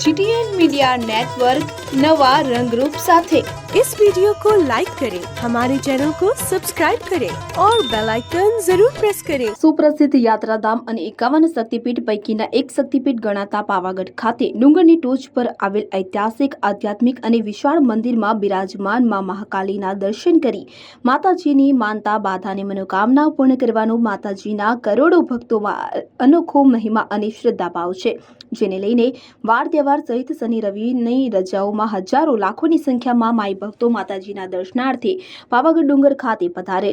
GTN media network नवा रंग रूप साथे इस वीडियो को लाइक करें हमारे चैनल को सब्सक्राइब करें और बेल आइकन जरूर प्रेस करें સુપ્રસિદ્ધ યાત્રાધામ અને એકાવન શક્તિપીઠ પૈકીના એક શક્તિપીઠ ગણાતા પાવાગઢ ખાતે ડુંગરની ટોચ પર આવેલ ઐતિહાસિક આધ્યાત્મિક અને વિશાળ મંદિરમાં બિરાજમાન માં મહાકાલીના દર્શન કરી માતાજીની માનતા બાધાની મનોકામના પૂર્ણ કરવાનો માતાજીના કરોડો ભક્તોમાં અનોખો મહિમા અને શ્રદ્ધાભાવ છે જેને લઈને વાર તહેવાર સહિત શનિ, રવિની રજાઓમાં હજારો લાખોની સંખ્યામાં માઈ ભક્તો માતાજીના દર્શનાર્થે પાવાગઢ ડુંગર ખાતે પધારે.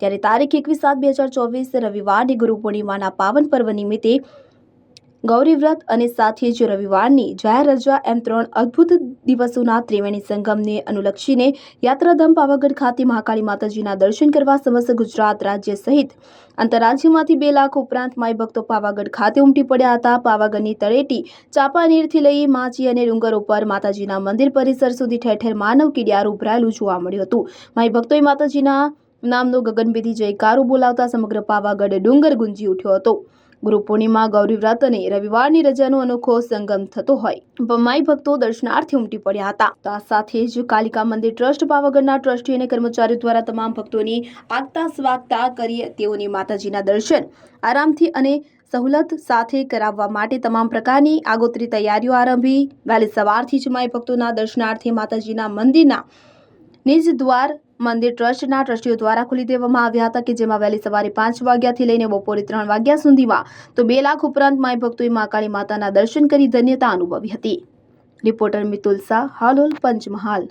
ત્યારે તારીખ એકવીસ સાત બે હજાર ચોવીસ રવિવારની ગુરુ પૂર્ણિમાના પાવન પર્વ નિમિત્તે ગૌરી વ્રત અને સાથે જ રવિવારની જાહેર રજા એમ ત્રણ અદ્ભુત દિવસોના ત્રિવેણી સંગમને અનુલક્ષીને યાત્રાધામ પાવાગઢ ખાતે મહાકાળી માતાજીના દર્શન કરવા સમસ્ત ગુજરાત રાજ્ય સહિત આંતરરાજ્યમાંથી બે લાખ ઉપરાંત માઈ ભક્તો પાવાગઢ ખાતે ઉમટી પડ્યા હતા. પાવાગઢની તળેટી ચાંપાનેરથી લઈ માચી અને ડુંગર ઉપર માતાજીના મંદિર પરિસર સુધી ઠેર ઠેર માનવ કીડિયાર ઉભરાયેલું જોવા મળ્યું હતું. માઈ ભક્તોએ માતાજીના નામનો ગગનભેદી જયકારો બોલાવતા સમગ્ર પાવાગઢ ડુંગર ગુંજી ઉઠ્યો હતો. ગુરુ પૂર્ણિમા, ગૌરી વ્રત અને રવિવારની રજાનો અનોખો સંગમ થતો હોય. માઈ ભક્તો દર્શનાર્થે ઉમટી પડ્યા હતા. તો આ સાથે જ કાલિકા મંદિર ટ્રસ્ટ, પાવાગઢના ટ્રસ્ટી અને કર્મચારીઓ દ્વારા તમામ ભક્તોની આગતા સ્વાગતા કરી તેઓની માતાજીના દર્શન, આરામથી અને સહુલત સાથે કરાવવા માટે તમામ પ્રકારની આગોતરી તૈયારીઓ આરંભી. વહેલી સવારથી જ માઈ ભક્તોના દર્શનાર્થે માતાજીના મંદિરના નિજ દ્વાર મંદિર ટ્રસ્ટના ટ્રસ્ટીઓ દ્વારા ખોલી દેવામાં આવ્યા હતા કે જેમાં વહેલી સવારે પાંચ વાગ્યાથી લઈને બપોરે ત્રણ વાગ્યા સુધીમાં તો બે લાખ ઉપરાંત માય ભક્તોએ મહાકાળી માતાના દર્શન કરી ધન્યતા અનુભવી હતી. રિપોર્ટર મિતુલ શાહ, હાલોલ, પંચમહાલ.